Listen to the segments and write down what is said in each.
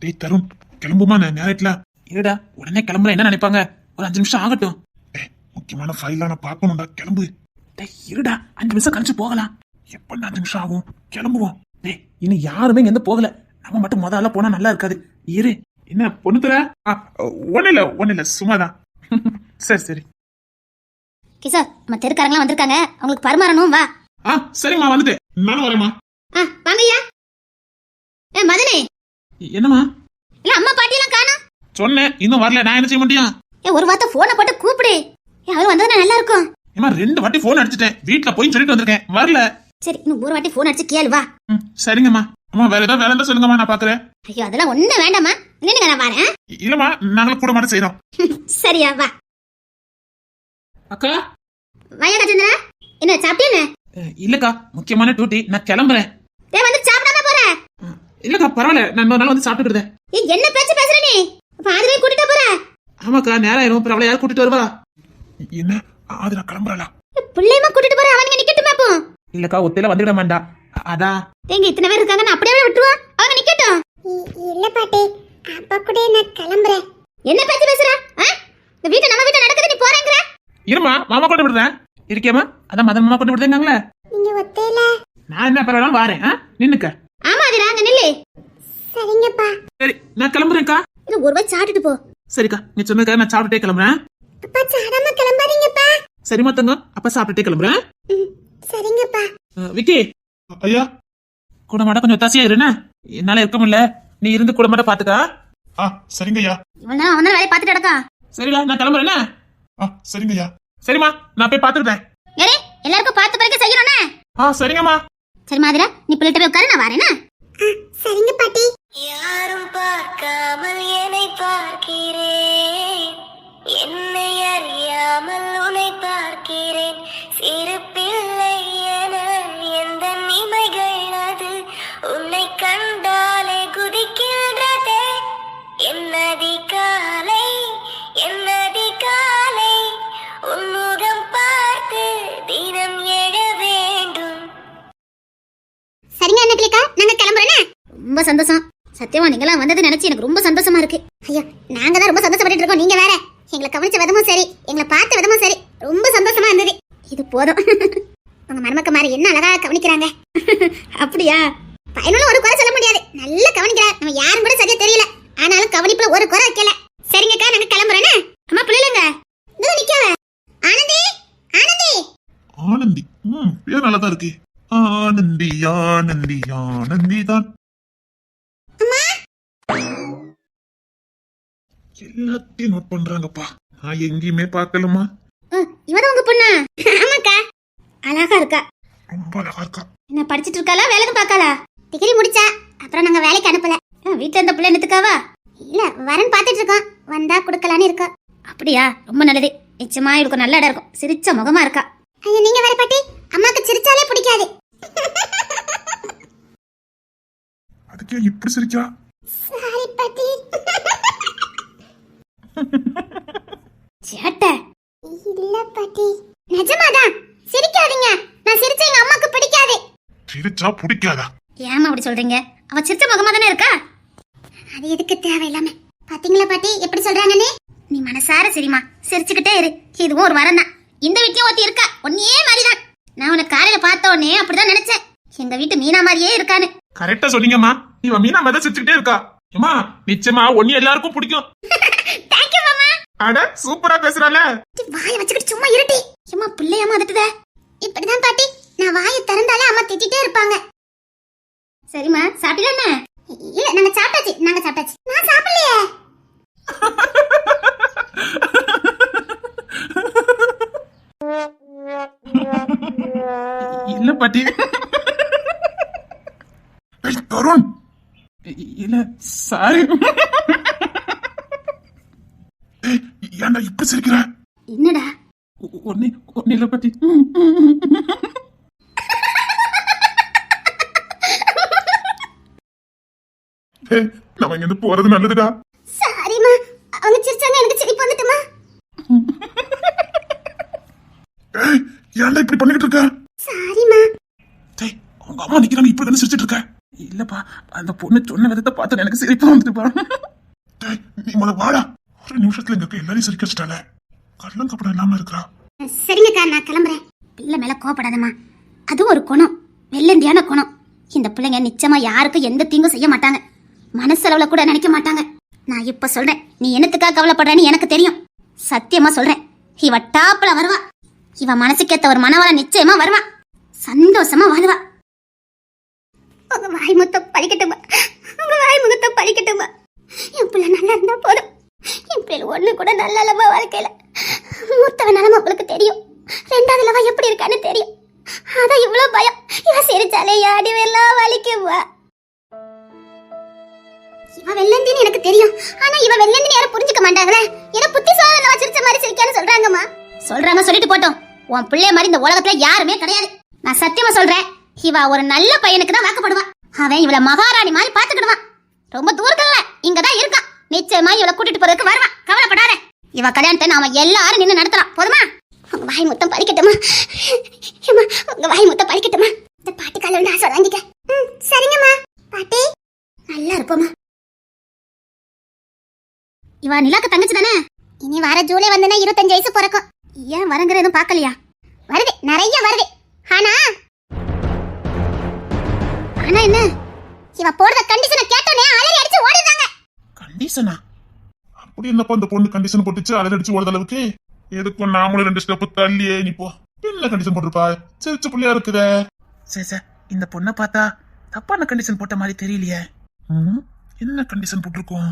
டேய் தருண் கிளம்புமா? நான் நேரத்துல இருடா உடனே கிளம்புற என்ன நினைப்பாங்க? ஒரு அஞ்சு நிமிஷம் ஆகட்டும். ஏய் முக்கியமான ஃபைல்லாம் நான் பார்க்கணும்டா கிளம்பு. டேய் இருடா அஞ்சு நிமிஷம் கழிச்சு போகலாம். எப்ப அஞ்சு நிமிஷம் ஆகும்? கிளம்புவோம். டேய் இன்னும் யாருமே இங்க இருந்து போகல. நம்ம மட்டும் முதல்ல போனா நல்லா இருக்காது. இரு. என்ன பொண்ணு தர? ஒன்னும் இல்ல ஒன்னும் இல்ல சும்மாதான். சரி சரி. கிஷோர் நம்ம தெருக்காரங்களாம் வந்திருக்காங்க. அவங்களுக்கு பரிமாறணும் வா. ஆ சரிம்மா வந்துட்டேன் நானும் வரேம்மா. ஆ வாங்கய்யா. ஏ என்னம்மா? இல்ல அம்மா பாட்டியெல்லாம் காணோம் சொன்னேன். இன்னும் வரல. நான் என்ன செய்ய முடியும்? ஏ ஒரு வார்த்தை போனை போட்டு கூப்பிடு. ஏ அவர் வந்ததுன்னா நல்லா இருக்கும். ஏமா ரெண்டு வாட்டி போன் அடிச்சிட்டேன். வீட்ல போய் சொல்லிட்டு வந்திருக்கேன். வரல. சரி இன்னும் ஒரு வாட்டி போன் அடிச்சு கேளு வா. ம், சரிங்கம்மா. அம்மா வேற ஏதாவது வேலை இருந்தா சொல்லுங்கம்மா நான் பாக்குறேன். ஐயோ அதெல்லாம் ஒண்ணும் வேண்டாம்மா. நின்னுங்க நான் வரேன் இல்லம்மா நாங்களும் கூட மாட்ட செய்யறோம் சரியா வா. அக்கா? வயா கஜேந்திரா. என்ன சாப்பிட்டேன்னு இல்லக்கா முக்கியமான டியூட்டி நான் கிளம்புறேன். டேய் வந்து சாப்பிடாம போற. இல்லக்கா பரவாயில்ல. நான் இன்னொரு நாள் வந்து சாப்பிட்டுக்கிறேன் ஏய் என்ன பேச்சு பேசுற நீ? பாதிலே கூட்டிட்டு போற. ஆமாக்கா நேரம் ஆயிரும். அப்புறம் அவளை யார் கூட்டிட்டு வருவா? என்ன? ஆதிரா கிளம்புறாளா? பிள்ளையமா கூட்டிட்டு போற. அவங்க நிக்கட்டுமே அப்போ இல்லக்கா ஒத்தையில வந்துட மாட்டா. அதான் எங்க இத்தனை பேர் இருக்காங்க நான் அப்படியே விட்டுருவா. அவங்க நிக்கட்டும். இல்ல பாட்டி. அப்பா கூட நான் கிளம்புறேன். என்ன பேச்சு பேசுற? ஆ? இந்த வீட்டை நம்ம வீட்டை நடக்குது நீ போறேங்கிற. இருமா மாமா கொண்டு விடுறேன் இருக்கேமா அதான் மதன் மாமா கொண்டு விடுறேங்காங்களே நீங்க ஒத்தையில? நான் என்ன பரவாயில்ல வாரேன். ஆ? நின்னுக்க. ஆமா அது அங்க நில்லு. சரிங்கப்பா. சரி நான் கிளம்புறேன்க்கா. இது ஒரு வாய் சாப்பிட்டுட்டு போ. சரிக்கா நீ சொன்னதுக்காக நான் சாப்பிட்டுட்டே கிளம்புறேன். அப்பா சாடாம கிளம்பாதீங்கப்பா. சரிம்மா தங்கம் அப்ப சாப்பிட்டுட்டே கிளம்புறேன். ம், சரிங்கப்பா. விக்கி. ஐயா. கூட மாட்ட கொஞ்சம் ஒத்தாசியா இருண்ணே? என்னால இருக்க முடியல. நீ இருந்து கூட மாட்ட பாத்துக்கா. ஆ சரிங்க ஐயா. இவன் தான் அவன் தான் வேலையை பார்த்துட்டு சரிடா நான் கிளம்புறேனே ஆ சரிங்க ஐயா. சரிம்மா நான் போய் பாத்துக்கிட்டேன் ஏறே எல்லாருக்கும் பார்த்த பிறகு செய்யணும்னே ஆ சரிங்கம்மா. சரி மாதிரா நீ பிள்ளைகிட்ட போய் உட்காரு நான் வரேனா சரிங்க பாட்டி. யாரும் பார்க்காமல் என்னை பார்க்கிறேன். என்னை சந்தோஷம். சத்தியமா நீங்களாம் வந்ததை நினைச்சு எனக்கு ரொம்ப சந்தோஷமா இருக்கு. ஐயா நாங்க தான் ரொம்ப சந்தோஷப்பட்டு இருக்கோம். நீங்க வேற. எங்களை கவனிச்ச விதமும் சரி. எங்களை பார்த்த விதமும் சரி. ரொம்ப சந்தோஷமா இருந்தது. இது போதும். உங்க மருமக்க மாதிரி என்ன அழகா கவனிக்கிறாங்க? அப்படியா? பையனும் ஒரு குறை சொல்ல முடியாது. நல்லா கவனிக்கிறார். நம்ம யாரும் கூட சரியா தெரியல. ஆனாலும் கவனிப்புல ஒரு குறை வைக்கல. சரிங்கக்கா நாங்க கிளம்புறேன்னு அம்மா பிள்ளைங்க இதோ நிக்காவ. ஆனந்தி ஆனந்தி. ஆனந்தி. ம் பேர் நல்லா தான் இருக்கு. ஆனந்தி ஆனந்தி ஆனந்தி தான் எல்லாத்தையும் நோட் பண்றாங்கப்பா. நான் எங்கேயுமே பார்க்கலமா இவதான் உங்க பொண்ணா? ஆமாக்கா. அழகா இருக்கா. ரொம்ப அழகா இருக்கா. என்ன படிச்சிட்டு இருக்காளா? வேலைக்கு பார்க்காளா? டிகிரி முடிச்சா? அப்புறம் நாங்க வேலைக்கு அனுப்பல. ஆ, வீட்ல இருந்த பிள்ளை என்னத்துக்காவா? இல்ல வரன் பாத்துட்டு இருக்கோம். வந்தா குடுக்கலான்னு இருக்கோம் அப்படியா? ரொம்ப நல்லது. நிச்சயமா இவளுக்கு நல்ல இடம் இருக்கும். சிரிச்ச முகமா இருக்கா. ஐயோ நீங்க வேற பாட்டி. அம்மாக்கு சிரிச்சாலே பிடிக்காது. அதுக்கே இப்படி சிரிக்கா? சாரி பாட்டி. சேட்டை. இல்ல பாட்டி. நிஜமாதான் சிரிக்காதீங்க. நான் சிரிச்சா எங்க அம்மாக்கு பிடிக்காது. சிரிச்சா பிடிக்காதா? ஏமா அப்படி சொல்றீங்க? அவ சிரிச்ச முகமா தானே இருக்கா? அது எதுக்கு தேவையில்லாம. பாத்தீங்களா பாட்டி? எப்படி சொல்றாங்கன்னு? நீ மனசார சரிமா சிரிச்சுக்கிட்டே இரு. இதுவும் ஒரு வரம் தான். இந்த வீட்லயும் ஒருத்தி இருக்கா? ஒன்னே மாதிரிதான். நான் உனக்கு காலையில பார்த்த உடனே அப்படிதான் நினைச்சேன். எங்க வீட்டு மீனா மாதிரியே இருக்கான்னு. கரெக்டா சொன்னீங்கம்மா. இவன் மீனா மத சிரிச்சுக்கிட்டே இருக்கா. ஏமா நிச்சயமா ஒன்னு எல்லாருக்கும் பிடிக்கும். அட சூப்பரா பேசுறால வாயை வச்சுக்கிட்டு சும்மா இருட்டி. ஏமா பிள்ளையாம அதட்டுத. இப்படிதான் பாட்டி நான் வாயை திறந்தாலே அம்மா திட்டிட்டே இருப்பாங்க. சரிம்மா சாப்பிட்டா என்ன? இல்ல நாங்க சாப்பிட்டாச்சு நாங்க சாப்பிட்டாச்சு. நான் சாப்பிடலையே. இல்ல பாட்டி. தருண். இல்ல சாரி ஏய், ஏன்டா இப்படி சிரிக்கிற என்னடா ஒன்னே ஒன்னே இல்ல பாட்டி ஏய், நம்ம இங்க இருந்து போறது நல்லதுடா. சாரிம்மா அவங்க சிரிச்சாங்க எனக்கு சிரிப்பு வந்துட்டுமா? ஏய் ஏன்டா இப்படி பண்ணிக்கிட்டு இருக்க? சாரிம்மா. டேய் அவங்க அம்மா நிக்கிறாங்க இப்படி தானே சிரிச்சிட்டு இருக்க? இல்ல இல்லப்பா அந்த பொண்ணு சொன்ன விதத்தை பார்த்து எனக்கு சிரிப்பா வந்துட்டுப்பா. டேய், நீ முத வாடா. ஒரு நிமிஷத்துல இங்க இருக்க எல்லாரையும் சிரிக்க வச்சிட்டால. கள்ளம் கப்படம் இல்லாம இருக்கிறா. சரிங்கக்கா நான் கிளம்புறேன். பிள்ளை மேல கோபப்படாதம்மா அது ஒரு குணம். வெள்ளந்தியான குணம். இந்த பிள்ளைங்க நிச்சயமா யாருக்கும் எந்த தீங்கும் செய்ய மாட்டாங்க. மனசளவுல கூட நினைக்க மாட்டாங்க. நான் இப்ப சொல்றேன். நீ என்னத்துக்காக கவலைப்படுறேன்னு எனக்கு தெரியும். சத்தியமா சொல்றேன். இவ டாப்ல வருவா. இவ மனசுக்கேத்த ஒரு மனவள நிச்சயமா வருவா. சந்தோஷமா வாழ்வா. உங்க வாய்முகத்தை பழிக்கட்டுமா? உங்க வாய் முகத்தம் பழிக்கட்டுமா? என் பிள்ளை நல்லா இருந்தா போதும். என் பிள்ளை ஒண்ணு கூட நல்ல அளவா வாழ்க்கையில. மூத்தவ நிலம உங்களுக்கு தெரியும். ரெண்டாவது அளவா எப்படி இருக்கான்னு தெரியும். அதான் இவ்வளவு பயம். இவ சிரிச்சாலே யாடி எல்லாம் வலிக்குவா இவ வெள்ளந்தின்னு எனக்கு தெரியும். ஆனா இவ வெள்ளந்தின்னு யாரும் புரிஞ்சுக்க மாட்டாங்களே. என்ன புத்தி சோதனை வச்சிருச்ச மாதிரி சிரிக்கான்னு சொல்றாங்கம்மா. சொல்றாங்க சொல்லிட்டு போட்டோம். உன் பிள்ளைய மாதிரி இந்த உலகத்துல யாருமே கிடையாது. நான் சத்தியமா சொல்றேன் இவ ஒரு நல்ல பையனுக்கு தான் வாக்கப்படுவா. அவன் இவள மகாராணி மாதிரி பாத்துக்கிடுவான் ரொம்ப தூரத்துல இங்க இங்கதான் இருக்கான். நிச்சயமா இவள கூட்டிட்டு போறதுக்கு வருவான். கவலைப்படாத. இவ கல்யாணத்தை நாம எல்லாரும் நின்னு நடத்தலாம். போதுமா? உங்க வாய் மொத்தம் பறிக்கட்டுமா உங்க வாய் மொத்தம் பறிக்கட்டுமா இந்த பாட்டுக்கால கால வந்து ஆசை வாங்கிக்க. ம் சரிங்கம்மா. பாட்டி நல்லா இருப்போமா இவா நிலாக்கு தங்கச்சி தானே? இனி வர ஜூலை வந்தனா இருபத்தஞ்சு வயசு பிறக்கும். ஏன் வரங்கிற எதுவும் பார்க்கலையா? வருது நிறைய வருது. ஆனா ஆனா என்ன? இவ போடுற கண்டிஷனை கேட்டோனே அலறி அடிச்சு ஓடிடுறாங்க. கண்டிஷனா அப்படி என்னப்பா அந்த பொண்ணு கண்டிஷன் போட்டுச்சு அலறி அடிச்சு ஓடுற அளவுக்கு. எதுக்கும் நாமளும் ரெண்டு ஸ்டெப் தள்ளியே நீ போ. என்ன கண்டிஷன் போட்டிருப்பா? சிரிச்ச புள்ளியா இருக்குதே. சரி சார் இந்த பொண்ணை பார்த்தா தப்பான கண்டிஷன் போட்ட மாதிரி தெரியலையே. ம், என்ன கண்டிஷன் போட்டிருக்கோம்?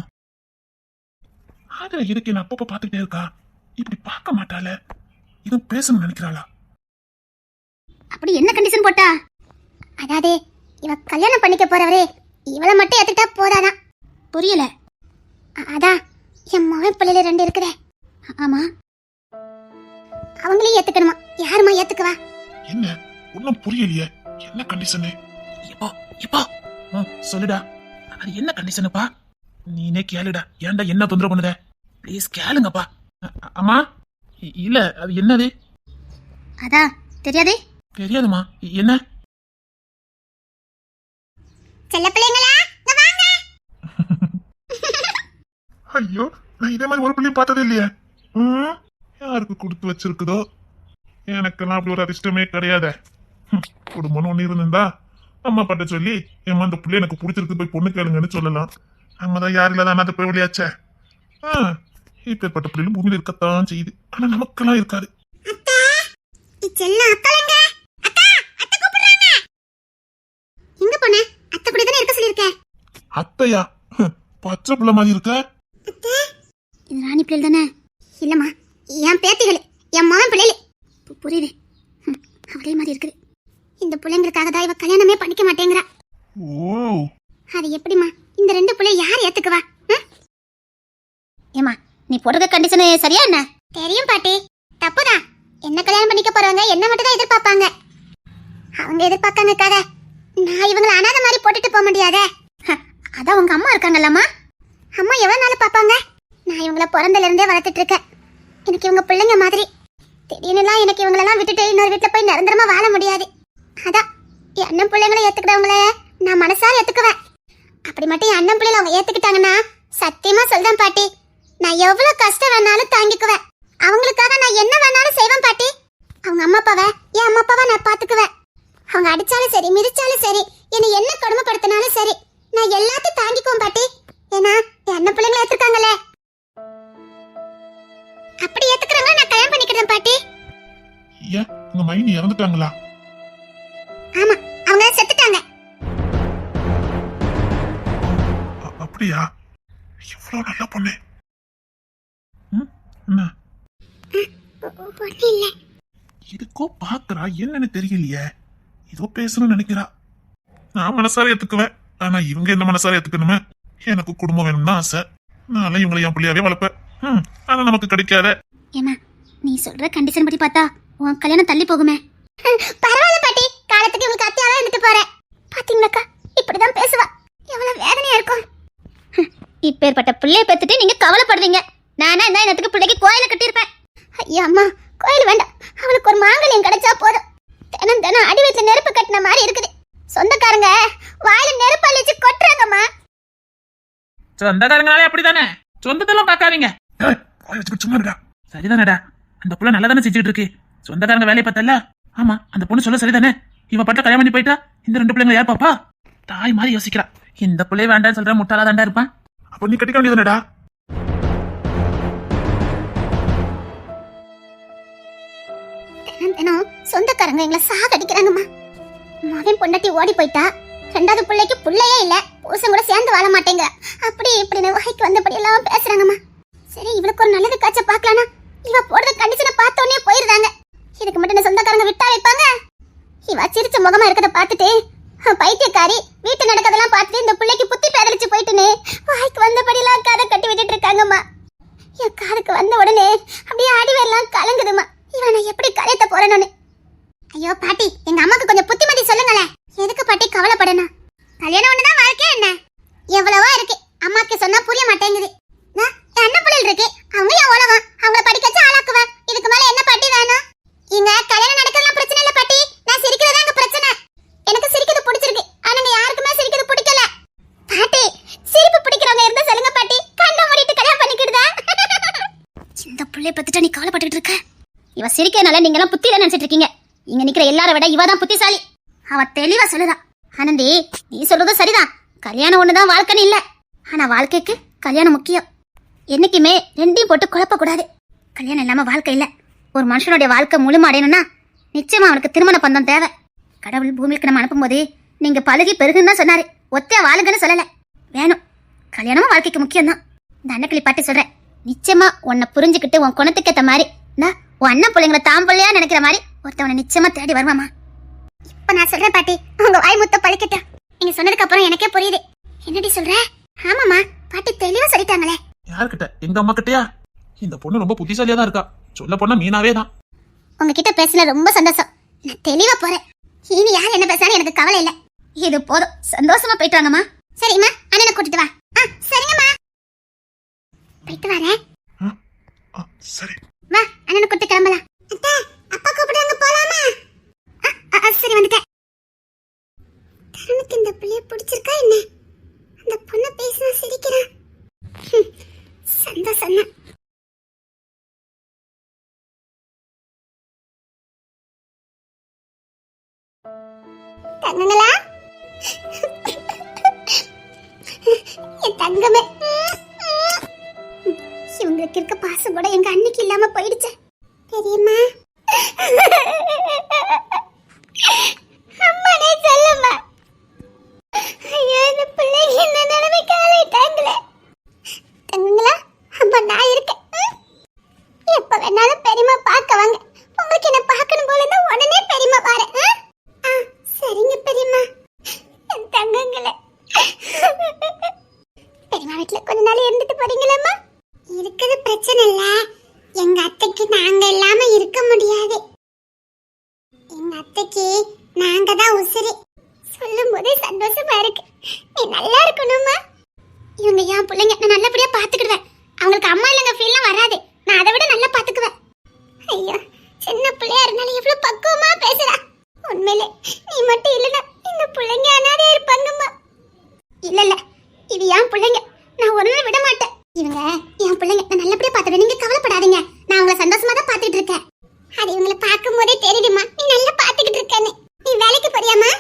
ஆக இதுக்கு என்ன அப்பப்ப பாத்துக்கிட்டே இருக்கா? இப்படி பார்க்க மாட்டாளே. இது பேசணும்னு நினைக்கிறாளா? அப்படி என்ன கண்டிஷன் போட்டா? அதாவது இவ கல்யாணம் பண்ணிக்க போறவரே இவளை மட்டும் ஏத்துட்டா போதாதான் புரியல. அதான் என் மகன் பிள்ளைல ரெண்டு இருக்குதே. ஆமா. அவங்களையும் ஏத்துக்கணுமா? யாருமா ஏத்துக்குவா? என்ன? ஒன்னும் புரியலையே. என்ன கண்டிஷனு இப்போ இப்போ. சொல்லுடா. அது என்ன கண்டிஷனுப்பா நீனே கேளுடா. ஏன்டா என்ன தொந்தரவு பண்ணுத? ப்ளீஸ் கேளுங்கப்பா. அம்மா இல்ல அது என்னது? அதான் தெரியாதே? தெரியாதுமா என்ன? செல்ல பிள்ளைங்களா ஐயோ நான் இதே மாதிரி ஒரு பிள்ளையும் பார்த்ததே இல்லையே. ம், யாருக்கு கொடுத்து வச்சிருக்குதோ? எனக்கெல்லாம் அப்படி ஒரு அதிர்ஷ்டமே கிடையாதே. குடும்பம்னு ஒண்ணு இருந்திருந்தா அம்மா பாட்ட சொல்லி ஏம்மா அந்த பிள்ளை எனக்கு பிடிச்சிருக்கு போய் பொண்ணு கேளுங்கன்னு சொல்லலாம். நம்ம தான் யார் இல்லாத அனாதை போய் விளையாச்சே. ஆ இப்பேற்பட்ட பிள்ளைகளும் பூமியில இருக்கத்தான் செய்யுது ஆனா நமக்கெல்லாம் இருக்காது. அத்தையா? பச்சை பிள்ளை மாதிரி இருக்க? இது ராணி பிள்ளை தானே? இல்லம்மா என் பேத்திகள் என் மகன் பிள்ளைகள். புரியுது. ம், அவளே மாதிரி இருக்குது. இந்த பிள்ளைங்களுக்காக தான் இவ கல்யாணமே பண்ணிக்க மாட்டேங்கிறா. ஓ. அது எப்படிம்மா? இந்த ரெண்டு பிள்ளை யார் ஏத்துக்குவா? ஏமா நீ போடுற கண்டிஷன் சரியா என்ன? தெரியும் பாட்டி. தப்புதான். என்ன கல்யாணம் பண்ணிக்க போறவங்க என்ன மட்டும் தான் எதிர்பார்ப்பாங்க. அவங்க எதிர்பார்க்காங்கக்காக நான் இவங்கள அனாதை மாதிரி போட்டுட்டு போக முடியாதே. ஹ, அதான் உங்க அம்மா இருக்காங்கல்லம்மா. அம்மா எவ்வளவு நாள் பார்ப்பாங்க? நான் இவங்கள பிறந்தல இருந்தே வளர்த்துட்டு இருக்கேன். எனக்கு இவங்க பிள்ளைங்க மாதிரி. திடீர்னுலாம் எனக்கு இவங்களெல்லாம் விட்டுட்டு இன்னொரு வீட்டில் போய் நிரந்தரமா வாழ முடியாது. அதான் என் அண்ணன் பிள்ளைங்களை ஏத்துக்கிட்டவங்கள நான் மனசார ஏத்துக்குவேன். அப்படி மட்டும் என் அண்ணன் பிள்ளைங்கள அவங்க ஏத்துக்கிட்டாங்கன்னா சத்தியமா சொல்றேன் பாட்டி. நான் எவ்வளவு கஷ்டம் வேணாலும் தாங்கிக்குவேன். அவங்களுக்காக நான் என்ன வேணாலும் செய்வேன் பாட்டி. அவங்க அம்மா அப்பாவை என் அம்மா அப்பாவை நான் பாத்துக்குவேன். அவங்க அடிச்சாலும் சரி மிதிச்சாலும் சரி என்னை என்ன கொடுமைப்படுத்தினாலும் சரி நான் எல்லாத்தையும் தாங்கிக்குவேன் பாட்டி. ஏன்னா என் அண்ணன் பிள்ளைங்களை ஏத்துக்காங்களே அப்படி ஏத்துக்கிறவங்க நான் கல்யாணம் பண்ணிக்கிறேன் பாட்டி. ஏன்? உங்க மைனி இறந்துட்டாங்களா? ஆமா அவங்க செத்துட்டாங்க. அப்படியா? எவ்வளவு நல்ல பொண்ணு. என்ன? இதுக்கோ பாக்குறா என்னன்னு தெரியலையே. ஏதோ பேசணும்னு நினைக்கிறா. நான் மனசார ஏத்துக்குவேன். ஆனா இவங்க என்ன மனசார ஏத்துக்கணுமே? எனக்கு குடும்பம் வேணும்னு ஆசை. நான் இவங்களை என் பிள்ளையாவே வளர்ப்பேன். ம், ஆனா நமக்கு கிடைக்காத. ஏமா நீ சொல்ற கண்டிஷன் படி பார்த்தா உன் கல்யாணம் தள்ளி போகுமே. பரவாயில்ல பாட்டி. காலத்துக்கு இவங்களுக்கு அத்தியாவே இருந்துட்டு போறேன் பாத்தீங்களாக்கா? இப்படிதான் பேசுவா. எவ்வளவு வேதனையா இருக்கும். இப்பேற்பட்ட பிள்ளைய பெத்துட்டு நீங்க கவலைப்படுறீங்க. நானா இந்த இடத்துக்கு பிள்ளைக்கு கோயில கட்டியிருப்பேன். ஐயோ அம்மா கோயில் வேண்டாம். அவளுக்கு ஒரு மாங்கல்யம் கிடைச்சா போதும். தினம் தினம் அடி வீட்டுல நெருப்பு கட்டின மாதிரி இருக்குது. சொந்தக்காரங்க வாயில நெருப்பு அள்ளி சொந்தக்காரங்கனாலே அப்படிதானே சொந்தத்தெல்லாம் பார்க்காதீங்க. ஏய், வாயை வச்சுக்கிட்டு சும்மா இருடா. சரிதானடா. அந்த புள்ள நல்லா தானே செஞ்சுட்டு இருக்கு. சொந்தக்காரங்க வேலையை பார்த்தல? ஆமா அந்த பொண்ணு சொல்ல சரிதானே? இவன் பட்ட கல்யாணம் பண்ணி போயிட்டா? இந்த ரெண்டு பிள்ளைங்க யார் பாப்பா தாய் மாதிரி யோசிக்கிறா. இந்த பிள்ளைய வேண்டாம்னு சொல்ற முட்டாளா தாண்டா இருப்பான் அப்ப நீ கட்டிக்க வேண்டியதுனடா தினம் சொந்தக்காரங்க எங்களை சாகடிக்கிறாங்கம்மா. மகன் பொண்டாட்டி ஓடி போயிட்டா ரெண்டாவது பிள்ளைக்கு பிள்ளையே இல்ல புருஷன் கூட சேர்ந்து வாழ மாட்டேங்க. அப்படி இப்படின்னு வாய்க்கு வந்தபடி எல்லாம் பேசுறாங்கம்மா. சரி இவளுக்கு ஒரு நல்லது காய்ச்ச பார்க்கலானா இவ போடுற கண்டிஷனை பார்த்த உடனே போயிருந்தாங்க இதுக்கு மட்டும் இந்த சொந்தக்காரங்க விட்டா வைப்பாங்க? இவ சிரிச்ச முகமா இருக்கிறத பார்த்துட்டு பைத்தியக்காரி வீட்டு நடக்கதெல்லாம் பார்த்துட்டு இந்த பிள்ளைக்கு புத்தி பேதலிச்சு போயிட்டுன்னு வாய்க்கு வந்தபடியெல்லாம் கதை கட்டி விட்டுட்டு இருக்காங்கம்மா. என் காதுக்கு வந்த உடனே அப்படியே அடிவெல்லாம் கலங்குதுமா நான் எப்படி கரையத்த போறேன்னு ஐயோ பாட்டி எங்க அம்மாக்கு கொஞ்சம் புத்திமதி சொல்லுங்களேன் எதுக்கு பாட்டி கவலைப்படணும்? கல்யாணம் ஒண்ணுதான் வாழ்க்கை என்ன? எவ்வளவோ இருக்கு. அம்மாக்கு சொன்னா புரிய மாட்டேங்குது. என் அண்ணன் பிள்ளைகள் இருக்கு. அவங்க என் உலகம்? அவங்கள படிக்க வச்சு ஆளாக்குவேன் இதுக்கு மேல என்ன பாட்டி வேணும்? இங்க கல்யாணம் நடக்கிறதுலாம் பிரச்சனை இல்ல பாட்டி. நான் சிரிக்கிறதா இங்க பிரச்சனை. எனக்கு சிரிக்கிறது பிடிச்சிருக்கு. ஆனா யாருக்குமே சிரிக்கிறது பிடிக்கல. பாட்டி சிரிப்பு பிடிக்கிறவங்க இருந்தா சொல்லுங்க பாட்டி. கண்ணை மூடிட்டு கல்யாணம் பண்ணிக்கிடுதா? இந்த பிள்ளைய பத்திட்டு நீ கவலைப்பட்டுட்டு இருக்க? இவ சிரிக்கிறனால நீங்க எல்லாம் புத்தியில நினைச்சிட்டு இருக்கீங்க இங்க நிக்கிற எல்லார விட இவ தான் புத்திசாலி. அவ தெளிவா சொல்லுதா. ஆனந்தி நீ சொல்றது சரிதான் கல்யாணம் ஒண்ணுதான் வாழ்க்கைன்னு இல்ல. ஆனா வாழ்க்கைக்கு கல்யாணம் முக்கியம். என்னைக்குமே ரெண்டையும் போட்டு குழப்பக்கூடாது. கல்யாணம் இல்லாம வாழ்க்கை இல்ல. ஒரு மனுஷனுடைய வாழ்க்கை முழுமை அடையணும்னா நிச்சயமா அவனுக்கு திருமண பந்தம் தேவை. கடவுள் பூமிக்கு நம்ம அனுப்பும்போது நீங்க பழகி பெருகுன்னு தான் சொன்னாரு. ஒத்தையா வாழுங்கன்னு சொல்லல. வேணும். கல்யாணமும் வாழ்க்கைக்கு முக்கியம் தான் இந்த அன்னக்கிளி பாட்டு சொல்றேன். நிச்சயமா உன்னை புரிஞ்சுக்கிட்டு உன் குணத்துக்கு ஏத்த மாதிரி. நான் உன் அண்ணன் பிள்ளைங்களை தான் பிள்ளையா நினைக்கிற மாதிரி ஒருத்தவனை நிச்சயமா தேடி வருவாமா இப்ப நான் சொல்றேன் பாட்டி உங்க வாய் முத்த பழிக்கட்டும். நீங்க சொன்னதுக்கு அப்புறம் எனக்கே புரியுது. என்னடி சொல்ற? ஆமாமா பாட்டி தெளிவா சொல்லிட்டாங்களே. யாருக்கிட்ட எங்க அம்மா கிட்டயா? இந்த பொண்ணு ரொம்ப புத்திசாலியா தான் இருக்கா. சொல்ல போனா மீனாவே தான். உங்ககிட்ட பேசின ரொம்ப சந்தோஷம். நான் தெளிவா போறேன். இனி யார் என்ன பேசாலும் எனக்கு கவலை இல்ல. இது போதும். சந்தோஷமா போயிட்டு வாங்கம்மா. சரிம்மா அண்ணனை கூட்டிட்டு வா. ஆ சரிங்கம்மா. போயிட்டு வரேன். சரி. அண்ணனை கூட்டு கிளம்பலாம். அத்தை அப்பா கூப்பிடுறாங்க போலாமா? சரி வந்துட்டேன். தருணுக்கு இந்த பிள்ளைய பிடிச்சிருக்கா என்ன? அந்த பொண்ணு பேசினா சிரிக்கிறான் சந்தோஷம் தான். தங்கங்களா? என் தங்கமே. இவங்களுக்கு இருக்க பாசம் கூட எங்க அன்னைக்கு இல்லாம போயிடுச்சு. பெரியம்மா அம்மானே சொல்லுமா ஐயோ இந்த பிள்ளைங்க இந்த நிலைமைக்கு ஆளாயிட்டாங்களே. அப்ப நான் இருக்கேன். எப்ப வேணாலும் பெரியம்மா பார்க்க வாங்க. உங்களுக்கு என்ன பார்க்கணும் போல இருந்தா உடனே பெரியம்மா வரேன். ஆ? சரிங்க பெரியம்மா. என் பெரியம்மா வீட்டுல கொஞ்ச நாள் இருந்துட்டு போறீங்களாம்மா? இருக்குது பிரச்சனை இல்ல. எங்க அத்தைக்கு நாங்க இல்லாம இருக்க முடியும் எங்க அத்தைக்கு நாங்க தான் உசுரு சொல்லும் போதே சந்தோஷமா இருக்கு நீ நல்லா இருக்கணுமா இவங்க என் பிள்ளைங்க நான் நல்லபடியா பாத்துக்கிடுவேன் அவங்களுக்கு அம்மா இல்லைங்க ஃபீல்லாம் வராது நான் அதை விட நல்லா பாத்துக்குவேன் ஐயோ சின்ன பிள்ளையா இருந்தாலும் எவ்வளவு பக்குவமா பேசுறா உண்மையிலே நீ மட்டும் இல்லைன்னா இந்த பிள்ளைங்க அனாதையா இருப்பாங்கம்மா இல்ல இல்ல இது என் பிள்ளைங்க நான் ஒரு நாள் விட மாட்டேன் இவங்க என் பிள்ளைங்க நான் நல்லபடியா பாத்துறேன் நீங்க கவலைப்படாதீங்க நான் உங்களை சந்தோஷமா தான் பாத்துட்டு இருக்கேன் அது இவங்களை பார்க்கும் போதே தெரியுதுமா நீ நல்லா பாத்துக்கிட்டு இருக்கேன்னு நீ வேலைக்கு போறியாமா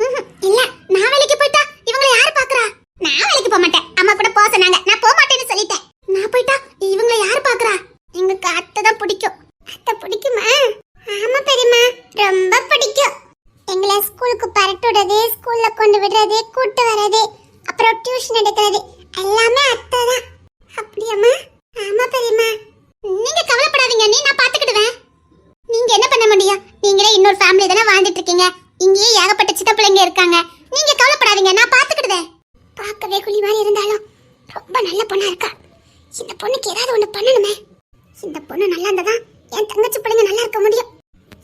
ம்ஹும், இல்ல நான் வேலைக்கு போயிட்டா இவங்களை யாரு பாக்குறா நான் வேலைக்கு போக மாட்டேன் அம்மா கூட போக சொன்னாங்க நான் போக மாட்டேன்னு சொல்லிட்டேன் நான் போயிட்டா இவங்களை யாரு பாக்குறா எங்களுக்கு அத்தை தான் பிடிக்கும் அத்தை பிடிக்குமா ஆமா பெரியம்மா ரொம்ப பிடிக்கும் எங்களை ஸ்கூலுக்கு பரட்டு விடுறது ஸ்கூல்ல கொண்டு விடுறது கூட்டு வர்றது அப்புறம் டியூஷன் எடுக்கிறது எல்லாமே அத்தை தான் அப்படியாம்மா ஆமா பெரியம்மா நீங்க கவலைப்படாதீங்க நீ நான் பாத்துக்கிடுவேன் நீங்க என்ன பண்ண முடியும் நீங்களே இன்னொரு ஃபேமிலி தானே வாழ்ந்துட்டு இருக்கீங்க சித்த பிள்ளைங்க இருக்காங்க. நீங்க கவலைப்படாதீங்க நான் பாத்துக்கிடுதே பார்க்கவே குழி மாதிரி இருந்தாலும் ரொம்ப நல்ல பொண்ணா இருக்கா. இந்த பொண்ணுக்கு ஏதாவது ஒண்ணு பண்ணணுமே. இந்த பொண்ணு நல்லா இருந்தாதான் என் தங்கச்சி பிள்ளைங்க நல்லா இருக்க முடியும்.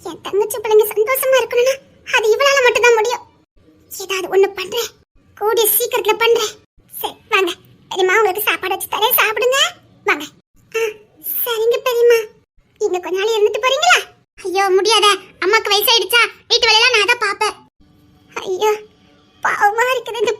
என் தங்கச்சி பிள்ளைங்க சந்தோஷமா இருக்கணும்னா அது இவளால மட்டும்தான் முடியும். ஏதாவது ஒண்ணு பண்றேன். கூடிய சீக்கிரத்துல பண்றேன். சரி வாங்க. பெரியம்மா உங்களுக்கு சாப்பாடு வச்சு தரேன். சாப்பிடுங்க. வாங்க. ஆ சரிங்க பெரியம்மா. இங்க கொஞ்ச நாள் இருந்துட்டு போறீங்களா? ஐயோ முடியாத. அம்மாக்கு வயசாயிடுச்சா? வீட்டு வேலையெல்லாம் நான் தான் பாப்பேன் ஐயோ பாவமா இருக்குது இந்த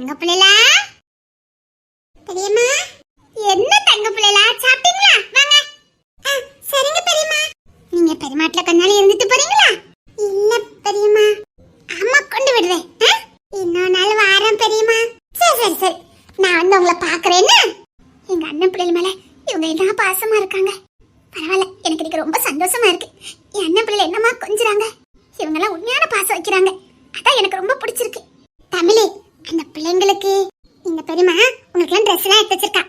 ano pala lang? எங்களுக்கு. இந்த பெரியமா உங்களுக்கு எல்லாம் ட்ரெஸ் எல்லாம் எடுத்து வச்சிருக்கா.